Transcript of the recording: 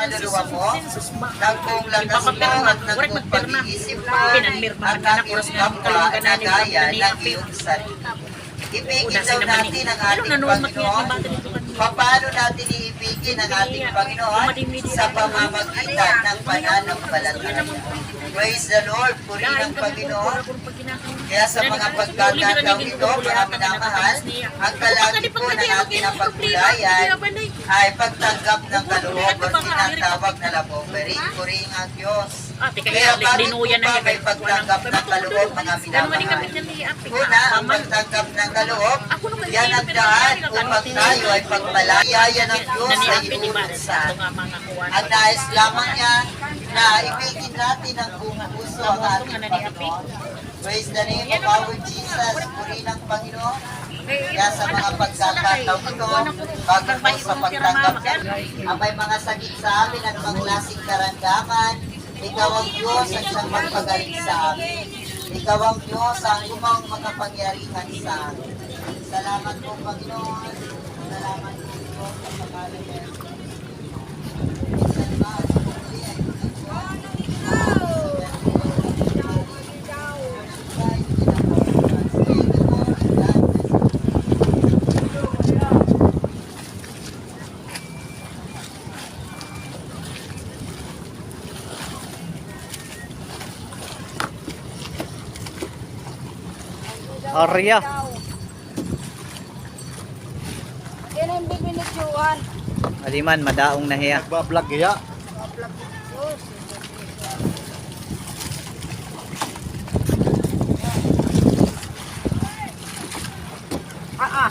kaluluwa mo, nagkong lakas mo at nagkong pag-iisip mo, at nag-iusap ka na gaya ng iyong sarili. Ibigin daw natin ang ating Panginoon. Paano natin iibigin ang ating Panginoon sa pamamagitan ng pananampalataya. Praise the Lord, purihin ang Panginoon. Kaya sa mga pagkakataon ito, mga minamahal, ang kalagi po ng ating napagkulayan ay pagtanggap ng kaloob o tinatawag na laboberi. Purihin ang Diyos. Ate, Kaya kaya bakit linuyan po na may pagtanggap ng kaloob, mga minamahal? Una, ang pagtanggap ng kaloob, yan ang daan upang tayo ay pagpalaya ng Diyos sa iyong sa Ang nais lamang niya na ibigin natin ang buong puso ang ating Panginoon. Praise the name of our Jesus. Purihin ang Panginoon. Kaya sa mga pagkakataon ito, bago po sa pagtanggap yan, ang may mga sakit sa amin at mga klaseng karandaman, ikaw ang Diyos at siyang magpagaling sa amin. Ikaw ang Diyos ang umang makapangyarihan sa amin. Salamat po, Panginoon. Salamat po, Diyos, sa pangalan Arya. Yan ang bibinitsuhan. Aliman, madaong na hiya. Nagbablog iya. Ah, ah.